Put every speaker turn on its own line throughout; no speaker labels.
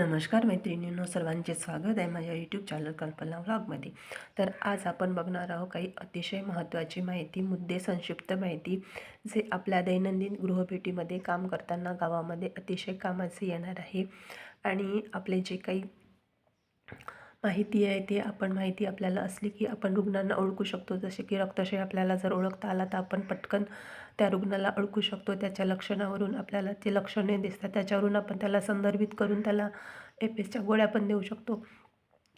नमस्कार मैत्रिणींनो सर्वांचे स्वागत आहे माझ्या यूट्यूब चॅनल कल्पना व्लॉगमध्ये तर आज आपण बघणार आहोत काही अतिशय महत्त्वाची माहिती मुद्दे संक्षिप्त माहिती जे आपल्या दैनंदिन गृहभेटीमध्ये काम करताना गावामध्ये अतिशय कामाचे येणार आहे. आणि आपले जे काही माहिती आहे ते आपण माहिती आपल्याला असली की आपण रुग्णांना ओळखू शकतो. जसे की रक्तशय आपल्याला जर ओळखता आला तर आपण पटकन त्या रुग्णाला ओळखू शकतो. त्याच्या लक्षणावरून आपल्याला ते लक्षणे दिसतात त्याच्यावरून आपण त्याला संदर्भित करून त्याला एफ एसच्या गोळ्या पण देऊ शकतो.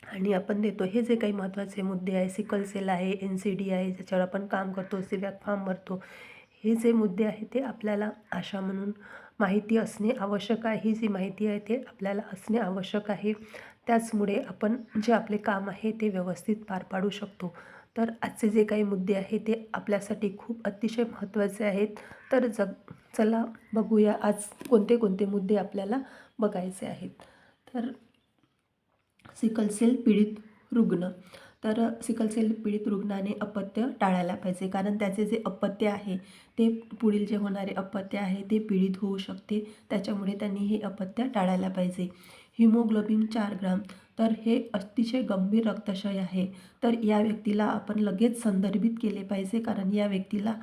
आणि आपण देतो. हे जे काही महत्त्वाचे मुद्दे आहे सिकल सेल आहे एन सी डी आहे ज्याच्यावर आपण काम करतो सिवॅक फॉर्म भरतो हे जे मुद्दे आहे ते आपल्याला आशा म्हणून माहिती असणे आवश्यक आहे. ही जी माहिती आहे ते आपल्याला असणे आवश्यक आहे. त्याचमुळे आपण जे आपले काम आहे ते व्यवस्थित पार पाडू शकतो. तर आजचे जे काही मुद्दे आहे ते आपल्यासाठी खूप अतिशय महत्त्वाचे आहेत. तर जग चला बघूया आज कोणते कोणते मुद्दे आपल्याला बघायचे आहेत. तर सिकल सेल पीडित रुग्ण. तर सिकल सेल पीडित रुग्णाने अपत्य टाळायला पाहिजे. कारण त्याचे जे अपत्य आहे ते पुढील जे होणारे अपत्य आहे ते पीडित होऊ शकते. त्याच्यामुळे त्यांनी हे अपत्य टाळायला पाहिजे. हिमोग्लोबिन चार ग्राम. तर हे अतिशय गंभीर रक्तक्षय आहे. तर या व्यक्तीला आपण लगेच संदर्भित केले पाहिजे कारण या व्यक्तीला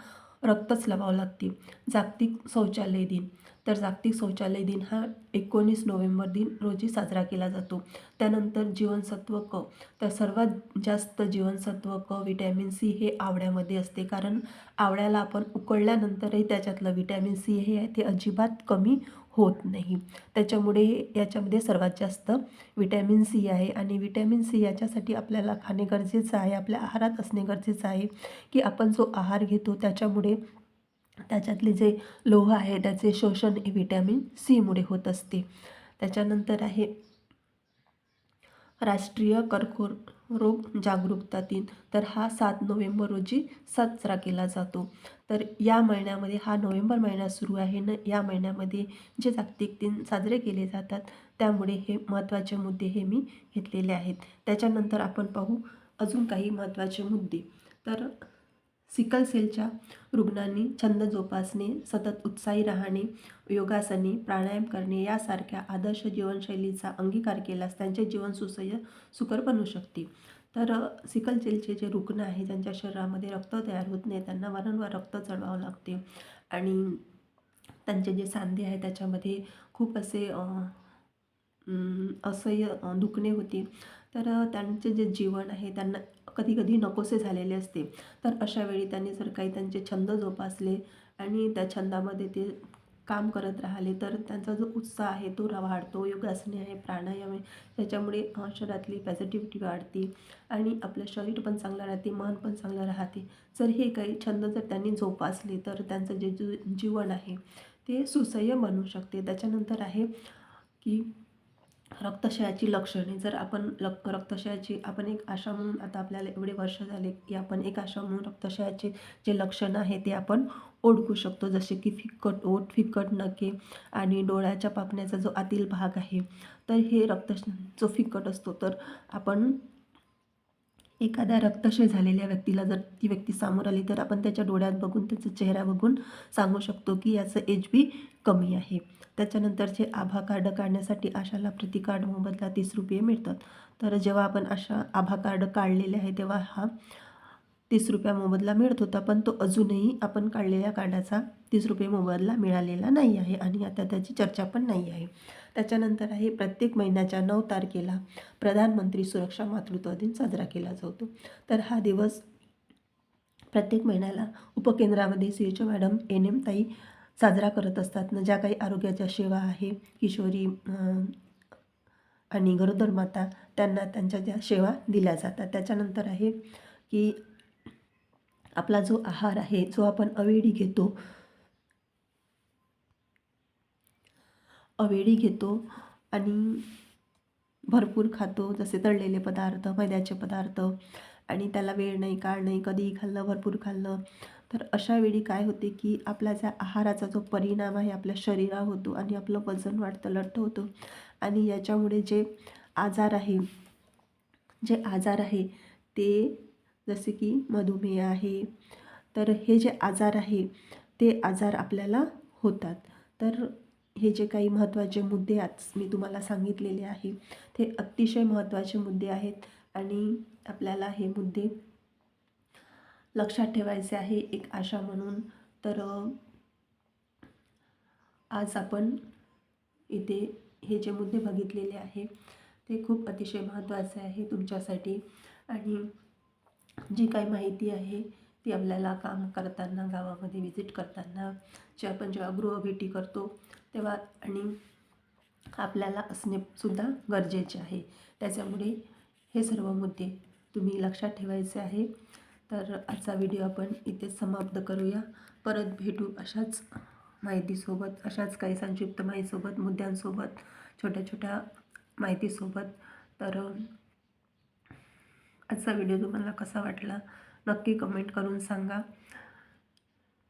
रक्तच लावावं लागते. जागतिक शौचालय दिन. तर जागतिक शौचालय दिन हा एकोणीस नोव्हेंबर दिन रोजी साजरा केला जातो. त्यानंतर जीवनसत्व क. तर सर्वात जास्त जीवनसत्व क विटॅमिन सी हे आवळ्यामध्ये असते कारण आवळ्याला आपण उकळल्यानंतरही त्याच्यातलं विटॅमिन सी हे आहे ते अजिबात कमी होत नाही. त्याच्यामुळे याच्यामध्ये सर्वात जास्त विटॅमिन सी आहे आणि विटॅमिन सी याच्यासाठी आपल्याला खाणे गरजेचं आहे आपल्या आहारात असणे गरजेचं आहे की आपण जो आहार घेतो त्याच्यामुळे त्याच्यातले जे लोह आहे त्याचे शोषण हे विटॅमिन सीमुळे होत असते. त्याच्यानंतर आहे राष्ट्रीय कर्करोग जागरूकता दिन. तर हा सात नोव्हेंबर रोजी साजरा केला जातो. तर या महिन्यामध्ये हा नोव्हेंबर महिना सुरू आहे न या महिन्यामध्ये जे जागतिक दिन साजरे केले जातात त्यामुळे हे महत्त्वाचे मुद्दे हे मी घेतलेले आहेत. त्याच्यानंतर आपण पाहू अजून काही महत्त्वाचे मुद्दे. तर सिकल सेलच्या रुग्णांनी छंद जोपासणे सतत उत्साही राहणे योगासने प्राणायाम करणे यासारख्या आदर्श जीवनशैलीचा अंगीकार केल्यास त्यांचे जीवन सुसह्य सुकर बनू शकते. तर सिकल सेलचे जे रुग्ण आहे ज्यांच्या शरीरामध्ये रक्त तयार होत नाही त्यांना वारंवार रक्त चढवावं लागते. आणि त्यांचे जे सांधे आहे त्याच्यामध्ये खूप असे असह्य दुखणे होते. तर त्यांचे जे जीवन आहे त्यांना कधी कधी नकोसे झालेले असते. तर अशा वेळी त्यांनी जर काही त्यांचे छंद जोपासले आणि त्या छंदामध्ये ते काम करत राहिले तर त्यांचा जो उत्साह आहे तो वाढतो. योगासने आहे प्राणायाम आहे त्याच्यामुळे शरीरातली पॉझिटिव्हिटी वाढते आणि आपलं शरीर पण चांगलं राहते मन पण चांगलं राहते. जर हे काही छंद जर त्यांनी जोपासले तर त्यांचं जे जु जीवन आहे ते सुसह्य बनू शकते. त्याच्यानंतर आहे की रक्तक्षयाची लक्षणे जर आपण लक रक्तक्षयाची आपण एक आशा म्हणून आता आपल्याला एवढे वर्ष झाले की आपण एक आशा म्हणून रक्तक्षयाचे जे लक्षणं आहे ते आपण ओळखू शकतो. जसे की फिक्कट ओठ फिक्कट नखे आणि डोळ्याच्या पापण्याचा जो आतील भाग आहे तर हे रक्त जो फिक्कट असतो तर आपण एखाद्या रक्तक्षय झालेल्या व्यक्तीला जर ती व्यक्ती समोर आली तर आपण त्याच्या डोळ्यात बघून त्याचा चेहरा बघून सांगू शकतो की याचं एच बी कमी आहे. त्याच्यानंतरचे आभा कार्ड काढण्यासाठी आशाला प्रतिकार्ड मोबदला तीस रुपये मिळतात. तर जेव्हा आपण आशा आभा कार्ड काढलेले आहे तेव्हा हा तीस रुपया मोबदला मिळत होता पण तो अजूनही आपण काढलेल्या कार्डाचा तीस रुपये मोबदला मिळालेला नाही आहे आणि आता त्याची चर्चा पण नाही आहे. त्याच्यानंतर आहे प्रत्येक महिन्याच्या नऊ तारखेला प्रधानमंत्री सुरक्षा मातृत्व दिन साजरा केला जातो. तर हा दिवस प्रत्येक महिन्याला उपकेंद्रामध्ये C H O madam N M ताई साजरा करत असतात. ना ज्या काही आरोग्याच्या सेवा आहे किशोरी आणि गरोदर माता त्यांना त्यांच्या ज्या सेवा दिल्या जातात. त्याच्यानंतर आहे की आपला जो आहार आहे जो आपण अवेळी घेतो अवेळी घेतो आणि भरपूर खातो जसे तळलेले पदार्थ मैद्याचे पदार्थ आणि त्याला वेळ नाही काळ नाही कधीही खाल्लं भरपूर खाल्लं तर अशा वेळी काय होते की आपल्या ज्या आहाराचा जो परिणाम आहे आपल्या शरीरावर होतो आणि आपलं वजन वाढतं लठ्ठ होतं आणि याच्यामुळे जे आजार आहे जे आजार आहे ते जसे की मधुमेह आहे. तर हे जे आजार आहे ते आजार आपल्याला होतात. तर हे जे काही महत्त्वाचे मुद्दे आज मी तुम्हाला सांगितलेले आहे ते अतिशय महत्त्वाचे मुद्दे आहेत आणि आपल्याला हे मुद्दे लक्षात ठेवायचे आहे एक आशा म्हणून. तर आज आपण इथे हे जे मुद्दे बघितलेले आहे ते खूप अतिशय महत्त्वाचे आहे तुमच्यासाठी. आणि जी काही माहिती आहे ती आपल्याला काम करताना गावामध्ये विजिट करताना जे आपण जेव्हा गृहभेटी करतो तेव्हा आणि आपल्याला असणेसुद्धा गरजेचे आहे. त्याच्यामुळे हे सर्व मुद्दे तुम्ही लक्षात ठेवायचे आहे. तर आजचा व्हिडिओ आपण इथे समाप्त करूया. परत भेटू अशाच माहितीसोबत अशाच काही संक्षिप्त माहितीसोबत मुद्द्यांसोबत छोट्या छोट्या माहितीसोबत. तर आजचा व्हिडिओ तुम्हाला कसा वाटला नक्की कमेंट करून सांगा.